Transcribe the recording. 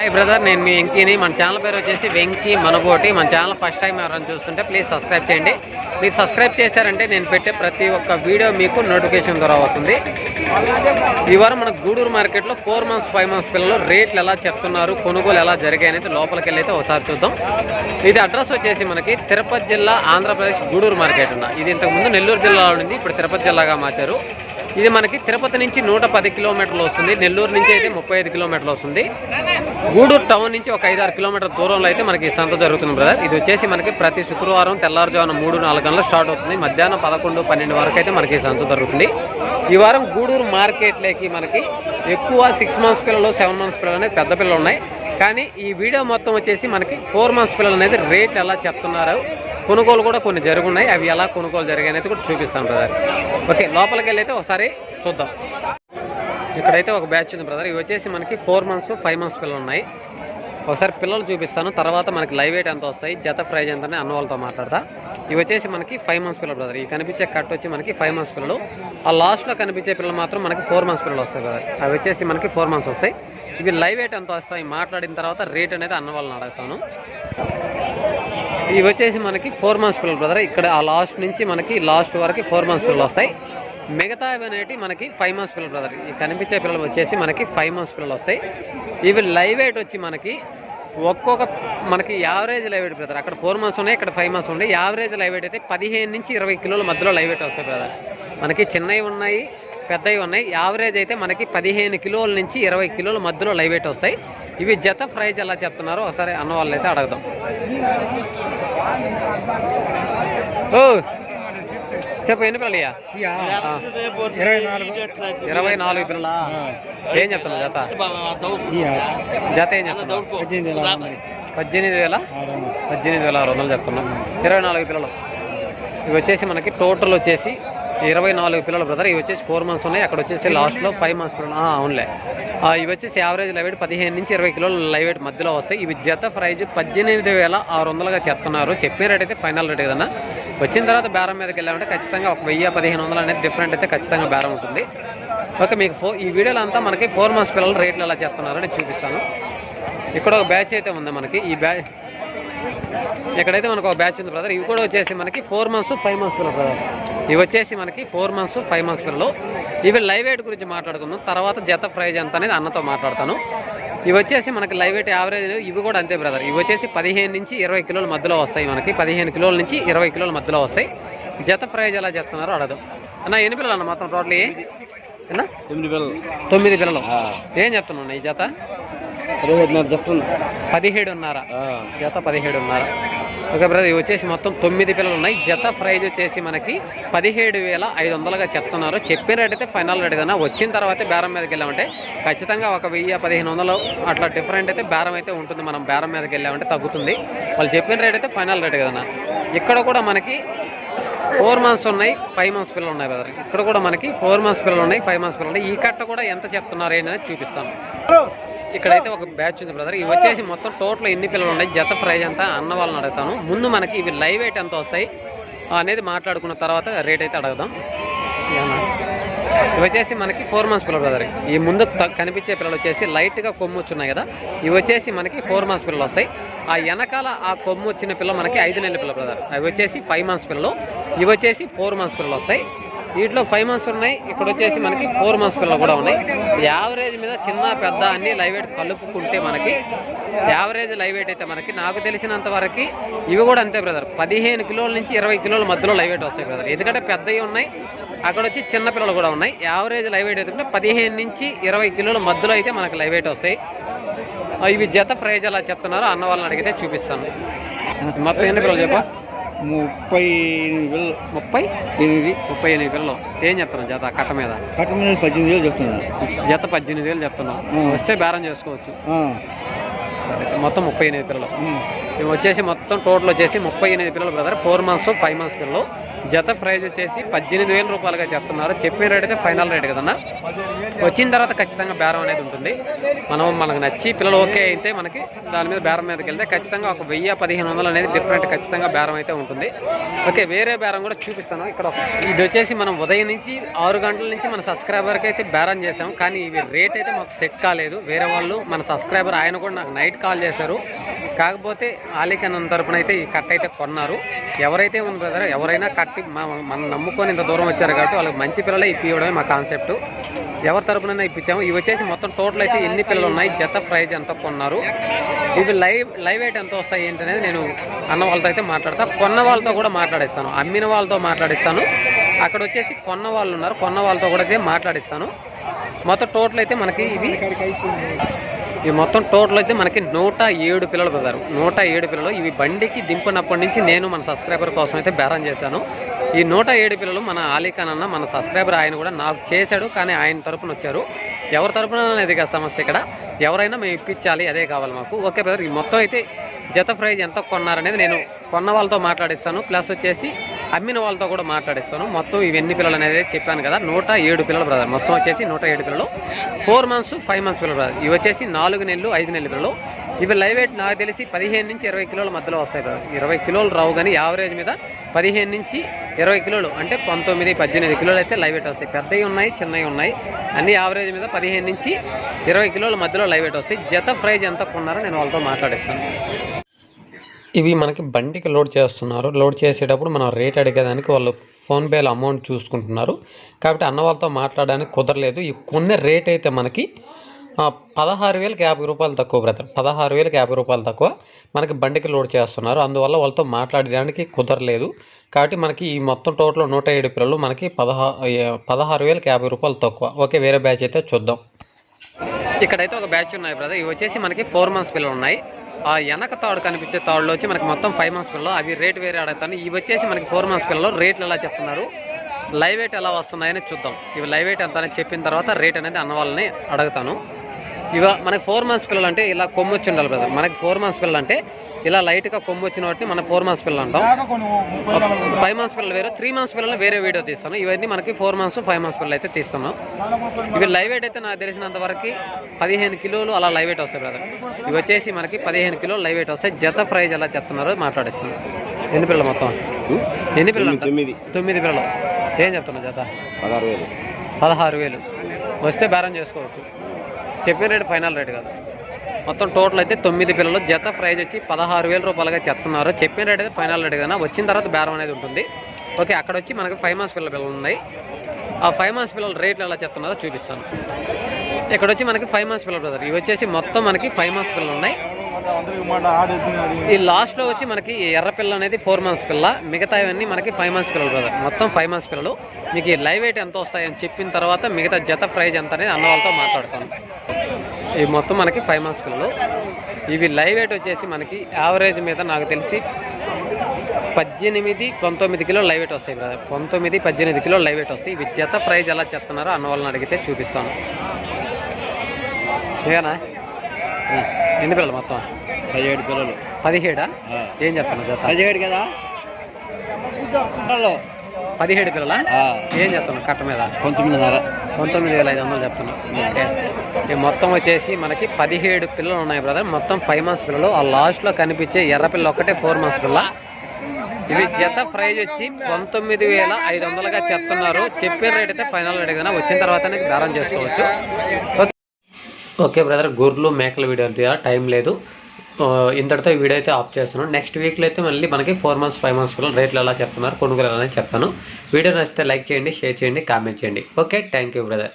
Hi brother నేను మీ వెంకీని. మన channel పేరు వచ్చేసి వెంకీ మనబోటి. మన ఛానల్ ఫస్ట్ టైం ఎవరైనా చూస్తుంటే ప్లీజ్ సబ్స్క్రైబ్ చేయండి. మీరు సబ్స్క్రైబ్ చేశారంటే నేను పెట్టే ప్రతి ఒక్క వీడియో మీకు నోటిఫికేషన్ ద్వారా వస్తుంది. ఈ వారం మన గూడూరు మార్కెట్లో ఫోర్ మంత్స్ ఫైవ్ మంత్స్ పిల్లలు రేట్లు ఎలా చెప్తున్నారు కొనుగోలు ఎలా జరిగాయి అనేది లోపలికి వెళ్ళి అయితే ఒకసారి చూద్దాం. ఇది అడ్రస్ వచ్చేసి మనకి తిరుపతి జిల్లా ఆంధ్రప్రదేశ్ గూడూరు మార్కెట్ ఉన్న ఇది ఇంతకుముందు నెల్లూరు జిల్లాలో ఉంది ఇప్పుడు తిరుపతి జిల్లాగా మార్చారు. ఇది మనకి తిరుపతి నుంచి నూట పది కిలోమీటర్లు వస్తుంది. నెల్లూరు నుంచి అయితే ముప్పై ఐదు కిలోమీటర్లు వస్తుంది. గూడూరు టౌన్ నుంచి ఒక ఐదారు కిలోమీటర్ దూరంలో అయితే మనకి సంత జరుగుతుంది బ్రదర్ ఇది వచ్చేసి మనకి ప్రతి శుక్రవారం తెల్లారుజామున మూడు నాలుగు గంటలు స్టార్ట్ అవుతుంది. మధ్యాహ్నం పదకొండు పన్నెండు వరకు అయితే మనకి సంత జరుగుతుంది. ఈ వారం గూడూరు మార్కెట్లోకి మనకి ఎక్కువ సిక్స్ మంత్స్ పిల్లలు సెవెన్ మంత్స్ పిల్లలు పెద్ద పిల్లలు ఉన్నాయి. కానీ ఈ వీడియో మొత్తం వచ్చేసి మనకి ఫోర్ మంత్స్ పిల్లలు అనేది రేట్ ఎలా చెప్తున్నారు? కొనుగోలు కూడా కొన్ని జరుగున్నాయి. అవి ఎలా కొనుగోలు జరిగాయి కూడా చూపిస్తాను బ్రదర్ ఓకే లోపలికి వెళ్ళి అయితే ఒకసారి చూద్దాం. ఇక్కడైతే ఒక బ్యాచ్ ఉంది బ్రదర్ ఇవి వచ్చేసి మనకి ఫోర్ మంత్స్ ఫైవ్ మంత్స్ పిల్లలు ఉన్నాయి. ఒకసారి పిల్లలు చూపిస్తాను. తర్వాత మనకి లైవ్ వెయిట్ ఎంత వస్తాయి జత ప్రైజ్ ఎంత అని అన్న వాళ్ళతో మాట్లాడతా. ఇవి వచ్చేసి మనకి ఫైవ్ మంత్స్ పిల్లలు బ్రదర్ ఈ కనిపించే కట్ వచ్చి మనకి ఫైవ్ మంత్స్ పిల్లలు. ఆ లాస్ట్లో కనిపించే పిల్లలు మాత్రం మనకి ఫోర్ మంత్స్ పిల్లలు వస్తాయి బ్రదర్ అవి వచ్చేసి మనకి ఫోర్ మంత్స్ వస్తాయి. ఇవి లైవ్ వెయిట్ ఎంత వస్తాయి? మాట్లాడిన తర్వాత రేట్ అనేది అన్న వాళ్ళని అడుగుతాను. ఇవి వచ్చేసి మనకి ఫోర్ మంత్స్ పిల్లలు బ్రదర్ ఇక్కడ ఆ లాస్ట్ నుంచి మనకి లాస్ట్ వరకు ఫోర్ మంత్స్ పిల్లలు వస్తాయి. మిగతా అనేవి మనకి ఫైవ్ మంత్స్ పిల్లలు బ్రదర్ ఈ కనిపించే పిల్లలు వచ్చేసి మనకి ఫైవ్ మంత్స్ పిల్లలు వస్తాయి. ఇవి లైవ్ వెయిట్ వచ్చి మనకి ఒక్కొక్క మనకి యావరేజ్ లైవ్ వెయిట్ బ్రదర్ అక్కడ ఫోర్ మంత్స్ ఉన్నాయి ఇక్కడ ఫైవ్ మంత్స్ ఉన్నాయి. యావరేజ్ లైవ్ వెయిట్ అయితే పదిహేను నుంచి ఇరవై కిలోల మధ్యలో లైవ్ వెయిట్ వస్తాయి బ్రదర్ మనకి చిన్నవి ఉన్నాయి పెద్దవి ఉన్నాయి. యావరేజ్ అయితే మనకి పదిహేను కిలోల నుంచి ఇరవై కిలోల మధ్యలో లైవ్ వెయిట్ వస్తాయి. ఇవి జత ప్రైజ్ ఎలా చెప్తున్నారో ఒకసారి అన్న వాళ్ళు అయితే అడగదాం. ఓ చెప్పు ఎన్ని పిల్లలు ఇరవై నాలుగు పిల్లలా? ఏం చెప్తున్నావు జత? జత ఏం చెప్తున్నావు పద్దెనిమిది వేల ఆరు వందలు. పద్దెనిమిది వేల? ఆరు వందలు. పద్దెనిమిది వేల ఆరు వందలు చెప్తున్నాం. ఇరవై నాలుగు పిల్లలు. ఇవి వచ్చేసి మనకి టోటల్ వచ్చేసి ఇరవై నాలుగు పిల్లలు బ్రదర్ ఇవి వచ్చేసి ఫోర్ మంత్స్ ఉన్నాయి. అక్కడ వచ్చేసి లాస్ట్లో ఫైవ్ మంత్స్ పిల్లలు. అవునులే. ఇవి వచ్చేసి యావరేజ్ లైవ్ వెయిట్ పదిహేను నుంచి ఇరవై కిలోలు లైవ్ వెయిట్ మధ్యలో వస్తాయి. ఇవి జత ప్రైజ్ పద్దెనిమిది వేల ఆరు వందలుగా చెప్తున్నారు చెప్పిన రేట్ అయితే ఫైనల్ రేట్ కదన్నా. వచ్చిన తర్వాత బేరం మీదకి వెళ్ళామంటే ఖచ్చితంగా ఒక వెయ్యి పదిహేను వందలు అనేది డిఫరెంట్ అయితే ఖచ్చితంగా బేరం ఉంటుంది. ఓకే మీకు ఫో ఈ వీడియోలో అంతా మనకి ఫోర్ మంత్స్ పిల్లలు రేట్లు ఎలా చెప్తున్నారు అని చూపిస్తాను. ఇక్కడ ఒక బ్యాచ్ అయితే ఉంది మనకి. ఈ బ్యాచ్ ఇక్కడైతే మనకు ఒక బ్యాచ్ ఉంది బ్రదర్ ఇవి కూడా వచ్చేసి మనకి ఫోర్ మంత్స్ ఫైవ్ మంత్స్ పిల్లలు బ్రదర్ ఇవి వచ్చేసి మనకి ఫోర్ మంత్స్ ఫైవ్ మంత్స్ పిల్లలు. ఇవి లైవ్ వెయిట్ గురించి మాట్లాడుకుందాం. తర్వాత జత ప్రైజ్ ఎంత అనేది అన్నతో మాట్లాడతాను. ఇవి వచ్చేసి మనకి లైవ్ వెయిట్ యావరేజ్ ఇవి కూడా అంతే బ్రదర్. ఇవి వచ్చేసి పదిహేను నుంచి ఇరవై కిలోల మధ్యలో వస్తాయి మనకి. పదిహేను కిలోల నుంచి ఇరవై కిలోల మధ్యలో వస్తాయి. జత ప్రైజ్ ఎలా చెప్తున్నారో అడగదు. అన్న ఎన్ని పిల్లలు అన్న మొత్తం టోటల్? తొమ్మిది తొమ్మిది పిల్లలు. ఏం చెప్తున్నాను ఈ జత? ఐదున్నర చెప్తున్నా పదిహేడున్నర. జత పదిహేడున్నర. ఓకే బ్రదర్ ఇవి వచ్చేసి మొత్తం తొమ్మిది పిల్లలు ఉన్నాయి జత ప్రైజ్ వచ్చేసి మనకి పదిహేడు వేల ఐదు వందలుగా చెప్తున్నారు. చెప్పిన రేట్ అయితే ఫైనల్ రేట్ కదా వచ్చిన తర్వాత బేరం మీదకి వెళ్ళామంటే ఖచ్చితంగా ఒక వెయ్యి పదిహేను వందలు అట్లా డిఫరెంట్ అయితే బేరం అయితే ఉంటుంది. మనం బేరం మీదకి వెళ్ళామంటే తగ్గుతుంది. వాళ్ళు చెప్పిన రేట్ అయితే ఫైనల్ రేట్ కదన్నా. ఇక్కడ కూడా మనకి ఫోర్ మంత్స్ ఉన్నాయి ఫైవ్ మంత్స్ పిల్లలు ఉన్నాయి బ్రదర్. ఇక్కడ కూడా మనకి ఫోర్ మంత్స్ పిల్లలు ఉన్నాయి ఫైవ్ మంత్స్ పిల్లలు ఉన్నాయి. ఈ కట్ట కూడా ఎంత చెప్తున్నారు ఏంటనేది చూపిస్తాను. ఇక్కడైతే ఒక బ్యాచ్ ఉంది బ్రదర్ ఇవి వచ్చేసి మొత్తం టోటల్ ఎన్ని పిల్లలు ఉన్నాయి? జత ప్రైజ్ అంతా అన్న వాళ్ళని అడుగుతాను. ముందు మనకి ఇవి లైవ్ ఎయిట్ ఎంత వస్తాయి? అనేది మాట్లాడుకున్న తర్వాత రేట్ అయితే అడుగుదాం. ఇవి వచ్చేసి మనకి ఫోర్ మంత్స్ పిల్లలు బ్రదర్ ఈ ముందు కనిపించే పిల్లలు వచ్చేసి లైట్గా కొమ్ము వచ్చున్నాయి కదా? ఇవి వచ్చేసి మనకి ఫోర్ మంత్స్ పిల్లలు వస్తాయి. ఆ వెనకాల ఆ కొమ్ము వచ్చిన పిల్ల మనకి ఐదు నెలల పిల్ల బ్రదర్ అవి వచ్చేసి ఫైవ్ మంత్స్ పిల్లలు. ఇవి వచ్చేసి ఫోర్ మంత్స్ పిల్లలు వస్తాయి. వీటిలో ఫైవ్ మంత్స్ ఉన్నాయి. ఇక్కడ వచ్చేసి మనకి ఫోర్ మంత్స్ పిల్లలు కూడా ఉన్నాయి. యావరేజ్ మీద చిన్న పెద్ద అన్ని లైవ్ వెయిట్ కలుపుకుంటే మనకి యావరేజ్ లైవ్ వెయిట్ అయితే మనకి నాకు తెలిసినంత వరకు ఇవి కూడా అంతే బ్రదర్ పదిహేను కిలోల నుంచి ఇరవై కిలోల మధ్యలో లైవ్ వెయిట్ వస్తాయి బ్రదర్ ఎందుకంటే పెద్దవి ఉన్నాయి. అక్కడ వచ్చి చిన్న పిల్లలు కూడా ఉన్నాయి. యావరేజ్ లైవ్ వెయిట్ అయితే పదిహేను నుంచి ఇరవై కిలోల మధ్యలో అయితే మనకి లైవ్ వెయిట్ వస్తాయి. ఇవి జత ప్రైజ్ ఎలా చెప్తున్నారో అన్న వాళ్ళని అడిగితే చూపిస్తాను. మొత్తం ఎన్ని పిల్లలు చెప్పా? ముప్పై ఎనిమిది వేలు. ముప్పై? ఎనిమిది. ముప్పై ఎనిమిది పిల్లలు ఏం చెప్తున్నావు జత కట్ట మీద? కట్ట మీద పద్దెనిమిది వేలు చెప్తున్నా జత పద్దెనిమిది వేలు చెప్తున్నావు. వస్తే బేరం చేసుకోవచ్చు. మొత్తం ముప్పై ఎనిమిది పిల్లలు. ఇవి వచ్చేసి మొత్తం టోటల్ వచ్చేసి ముప్పై ఎనిమిది పిల్లలు brother. Four months five months పిల్లలు. జత ప్రైజ్ వచ్చేసి పద్దెనిమిది వేల రూపాయలుగా చెప్తున్నారు చెప్పిన రేట్ అయితే ఫైనల్ రేట్ కదన్నా. వచ్చిన తర్వాత ఖచ్చితంగా బేరం అనేది ఉంటుంది. మనం మనకు నచ్చి పిల్లలు ఓకే అయితే మనకి దాని మీద బేరం మీదకి వెళ్తే ఖచ్చితంగా ఒక వెయ్యి పదిహేను వందలు అనేది డిఫరెంట్ ఖచ్చితంగా బేరం అయితే ఉంటుంది. ఓకే వేరే బేరం కూడా చూపిస్తాను. ఇక్కడ ఇది వచ్చేసి మనం ఉదయం నుంచి ఆరు గంటల నుంచి మన సబ్స్క్రైబర్కి అయితే బేరం చేసాం కానీ ఇవి రేట్ అయితే మాకు సెట్ కాలేదు. వేరే వాళ్ళు మన సబ్స్క్రైబర్ ఆయన కూడా నాకు నైట్ కాల్ చేశారు. కాకపోతే ఆలికన్ తరపున అయితే ఈ కట్ అయితే కొన్నారు. ఎవరైతే ఉంది బ్రదర్ ఎవరైనా కట్ కాబట్టి మనం నమ్ముకొని ఇంత దూరం వచ్చారు కాబట్టి వాళ్ళకి మంచి పిల్లలే ఇప్పించడమే మా కాన్సెప్ట్. ఎవరి తరపున ఇప్పించాము. ఇవి వచ్చేసి మొత్తం టోటల్ అయితే ఎన్ని పిల్లలు ఉన్నాయి జత ప్రైజ్ ఎంత కొన్నారు? ఇవి లైవ్ లైవ్ ఎయిట్ ఎంత వస్తాయి ఏంటి అనేది నేను అన్న వాళ్ళతో అయితే మాట్లాడతా. కొన్న వాళ్ళతో కూడా మాట్లాడిస్తాను. అమ్మిన వాళ్ళతో మాట్లాడిస్తాను. అక్కడ వచ్చేసి కొన్న వాళ్ళు ఉన్నారు. కొన్న వాళ్ళతో కూడా అయితే మాట్లాడిస్తాను. మొత్తం టోటల్ అయితే మనకి ఇవి ఈ మొత్తం టోటల్ అయితే మనకి నూట ఏడు పిల్లలు బ్రదర్ నూట ఏడు పిల్లలు. ఇవి బండికి దింపినప్పటి నుంచి నేను మన సబ్స్క్రైబర్ కోసం అయితే బేరం చేశాను. ఈ నూట ఏడు పిల్లలు మన ఆలీఖాన్ అన్న మన సబ్స్క్రైబర్ ఆయన కూడా నాకు చేశాడు కానీ ఆయన తరపున వచ్చారు. ఎవరి తరపున అనేది కదా సమస్య ఇక్కడ. ఎవరైనా మేము ఇప్పించాలి అదే కావాలి మాకు. ఓకే బ్రదర్ ఈ మొత్తం అయితే జత ప్రైజ్ ఎంత కొన్నారనేది నేను కొన్న వాళ్ళతో మాట్లాడిస్తాను. ప్లస్ వచ్చేసి అమ్మిన వాళ్ళతో కూడా మాట్లాడిస్తాను. మొత్తం ఇవి ఎన్ని పిల్లలు అనేది చెప్పాను కదా. నూట ఏడు పిల్లలు బ్రదర్ మొత్తం వచ్చేసి నూట ఏడు పిల్లలు. ఫోర్ మంత్స్ ఫైవ్ మంత్స్ పిల్లలు బ్రదర్ ఇవి వచ్చేసి నాలుగు నెలలు ఐదు నెలలు పిల్లలు. ఇవి లైవ్ వెయిట్ నాకు తెలిసి పదిహేను నుంచి ఇరవై కిలోల మధ్యలో వస్తాయి బ్రదర్ ఇరవై కిలోలు రావు కానీ యావరేజ్ మీద పదిహేను నుంచి ఇరవై కిలోలు. అంటే పంతొమ్మిది పద్దెనిమిది కిలోలు అయితే లైవ్ వెయిట్ వస్తాయి. పెద్దవి ఉన్నాయి చిన్నవి ఉన్నాయి. అన్ని యావరేజ్ మీద పదిహేను నుంచి ఇరవై కిలోల మధ్యలో లైవ్ వెయిట్ వస్తాయి. జత ప్రైజ్ ఎంత కొన్నారో నేను వాళ్ళతో మాట్లాడిస్తాను. ఇవి మనకి బండికి లోడ్ చేస్తున్నారు. లోడ్ చేసేటప్పుడు మనం రేట్ అడిగేదానికి వాళ్ళు ఫోన్పేలో అమౌంట్ చూసుకుంటున్నారు. కాబట్టి అన్న వాళ్ళతో మాట్లాడడానికి కుదరలేదు. ఈ కొన్న రేట్ అయితే మనకి పదహారు వేలకి యాభై రూపాయలు తక్కువ బ్రదర్. పదహారు వేలకి యాభై రూపాయలు తక్కువ మనకి బండికి లోడ్ చేస్తున్నారు. అందువల్ల వాళ్ళతో మాట్లాడడానికి కుదరలేదు. కాబట్టి మనకి ఈ మొత్తం టోటల్ నూట ఏడు పిల్లలు మనకి పదహా పదహారు వేలకి యాభై రూపాయలు తక్కువ. ఓకే వేరే బ్యాచ్ అయితే చూద్దాం. ఇక్కడైతే ఒక బ్యాచ్ ఉన్నాయి బ్రదర్. ఇవి వచ్చేసి మనకి ఫోర్ మంత్స్ పిల్లలు ఉన్నాయి. ఆ వెనక తాడు కనిపించే తాడులో వచ్చి మనకి మొత్తం ఫైవ్ మంత్స్ పిల్లలు. అవి రేట్ వేరే అడుగుతాను. ఇవి వచ్చేసి మనకి ఫోర్ మంత్స్ పిల్లలు. రేట్లు ఎలా చెప్తున్నారు? లైవ్ వెయిట్ ఎలా వస్తున్నాయని చూద్దాం. ఇవి లైవ్ వెయిట్ ఎంత అని చెప్పిన తర్వాత రేట్ అనేది అన్న వాళ్ళని అడుగుతాను. ఇవ మనకి ఫోర్ మంత్స్ పిల్లలు అంటే ఇలా కొమ్ము వచ్చి ఉండాలి బ్రదర్ మనకి ఫోర్ మంత్స్ పిల్లలు అంటే ఇలా లైట్గా కొమ్ము వచ్చిన వాటిని మన ఫోర్ మంత్స్ పిల్లలు అంటాం. ఫైవ్ మంత్స్ పిల్లలు వేరే త్రీ మంత్స్ పిల్లలు వేరే వీడియో తీస్తాను. ఇవన్నీ మనకి ఫోర్ మంత్స్ ఫైవ్ మంత్స్ పిల్లలు అయితే తీస్తున్నాం. ఇవి లైవ్ వెయిట్ అయితే నాకు తెలిసినంత వరకు పదిహేను కిలోలు అలా లైవ్ వెయిట్ వస్తాయి బ్రదర్. ఇవి వచ్చేసి మనకి పదిహేను కిలోలు లైవ్ వెయిట్ వస్తాయి. జత ప్రైజ్ ఎలా చెప్తున్నారో మాట్లాడిస్తాను. ఎన్ని పిల్లలు మొత్తం? ఎన్ని పిల్లలు? తొమ్మిది. తొమ్మిది పిల్లలు. ఏం చెప్తున్నా జత? పదహారు వేలు. పదహారు వేలు. వస్తే బేరం చేసుకోవచ్చు. చెప్పిన రేటు ఫైనల్ రేట్ కాదు. మొత్తం టోటల్ అయితే తొమ్మిది పిల్లలు. జత ప్రైజ్ వచ్చి పదహారు వేల రూపాయలుగా చెప్తున్నారు. చెప్పిన రేట్ అయితే ఫైనల్ రేట్ కదా వచ్చిన తర్వాత బేరం అనేది ఉంటుంది. ఓకే అక్కడ వచ్చి మనకి ఫైవ్ మంత్స్ పిల్లల పిల్లలు ఉన్నాయి. ఆ ఫైవ్ మంత్స్ పిల్లల రేట్లు ఎలా చెప్తున్నారో చూపిస్తాను. ఇక్కడ వచ్చి మనకి ఫైవ్ మంత్స్ పిల్లలు బ్రదర్. ఇవి వచ్చేసి మొత్తం మనకి ఫైవ్ మంత్స్ పిల్లలు ఉన్నాయి. ఈ లాస్ట్లో వచ్చి మనకి ఎర్ర పిల్ల అనేది ఫోర్ మంత్స్ పిల్ల. మిగతా ఇవన్నీ మనకి ఫైవ్ మంత్స్ పిల్లలు బ్రదర్. మొత్తం ఫైవ్ మంత్స్ పిల్లలు. మీకు ఈ లైవ్ వెయిట్ ఎంత వస్తాయని చెప్పిన తర్వాత మిగతా జత ప్రైజ్ ఎంత అనేది అన్న వాళ్ళతో మాట్లాడతాను. ఇవి మొత్తం మనకి ఫైవ్ మంత్స్ పిల్లలు ఇవి లైవ్ వెయిట్ వచ్చేసి మనకి యావరేజ్ మీద నాకు తెలిసి పద్దెనిమిది పంతొమ్మిది కిలో లైవ్ వెయిట్ వస్తాయి బ్రదర్ పంతొమ్మిది పద్దెనిమిది కిలో లైవ్ వెయిట్ వస్తాయి. ఇవి జత ప్రైజ్ ఎలా చెప్తున్నారో అన్న వాళ్ళని అడిగితే చూపిస్తాను. ఏనా ఎన్ని పిల్లలు మొత్తం? పదిహేడు పిల్లలు. పదిహేడా? ఏం చెప్తున్నా జత? పదిహేడు కదా? పదిహేడు పిల్లల ఏం చెప్తున్నా కట్ట మీద? పంతొమ్మిదిన్నర. పంతొమ్మిది వేల ఐదు వందలు చెప్తున్నా ఓకే. ఈ మొత్తం వచ్చేసి మనకి పదిహేడు పిల్లలు ఉన్నాయి బ్రదర్ మొత్తం ఫైవ్ మంత్స్ పిల్లలు. ఆ లాస్ట్లో కనిపించే ఎర్ర పిల్ల ఒక్కటే ఫోర్ మంత్స్ పిల్ల. ఇవి జత ప్రైజ్ వచ్చి పంతొమ్మిది వేల ఐదు వందలుగా చెప్తున్నారు. చెప్పిన రేట్ అయితే ఫైనల్ రేట్ కదా వచ్చిన తర్వాతనే బేరం చేసుకోవచ్చు. ఓకే. ఓకే బ్రదర్ గొర్రెలు మేకల వీడియో తీయాలి టైం లేదు. ఇంతటితో ఈ వీడియో అయితే ఆఫ్ చేస్తున్నాను. నెక్స్ట్ వీక్లో అయితే మళ్ళీ మనకి ఫోర్ మంత్స్ ఫైవ్ మంత్స్ పిల్లలు రేట్లు ఎలా చెప్తున్నారు కొనుగోలు ఎలా అని చెప్తాను. వీడియో నచ్చితే లైక్ చేయండి షేర్ చేయండి కామెంట్ చేయండి. Okay thank you brother